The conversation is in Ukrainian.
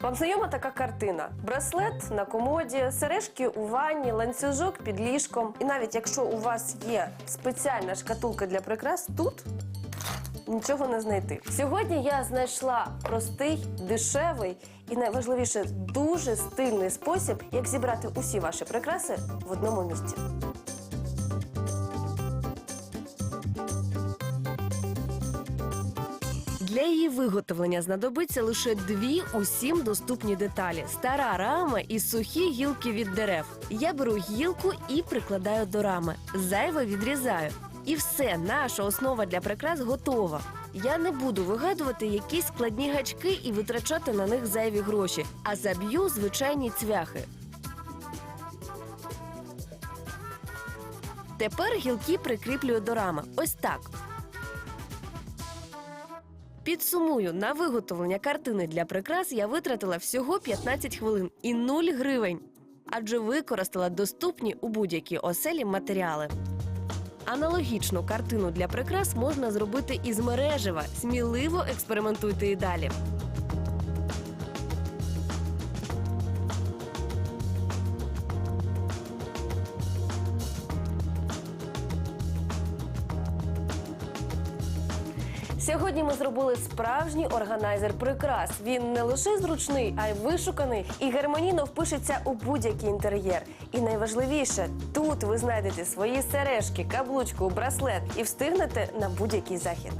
Вам знайома така картина: браслет на комоді, сережки у ванні, ланцюжок під ліжком. І навіть якщо у вас є спеціальна шкатулка для прикрас, тут нічого не знайти. Сьогодні я знайшла простий, дешевий і найважливіше дуже стильний спосіб, як зібрати усі ваші прикраси в одному місці. Для її виготовлення знадобиться лише дві усім доступні деталі: стара рама і сухі гілки від дерев. Я беру гілку і прикладаю до рами. Зайве відрізаю. І все, наша основа для прикрас готова. Я не буду вигадувати якісь складні гачки і витрачати на них зайві гроші, а заб'ю звичайні цвяхи. Тепер гілки прикріплюю до рами. Ось так. Підсумую, на виготовлення картини для прикрас я витратила всього 15 хвилин і 0 гривень, адже використала доступні у будь-якій оселі матеріали. Аналогічну картину для прикрас можна зробити із мережева. Сміливо експериментуйте і далі. Сьогодні ми зробили справжній органайзер прикрас. Він не лише зручний, а й вишуканий і гармонійно впишеться у будь-який інтер'єр. І найважливіше, тут ви знайдете свої сережки, каблучку, браслет і встигнете на будь-який захід.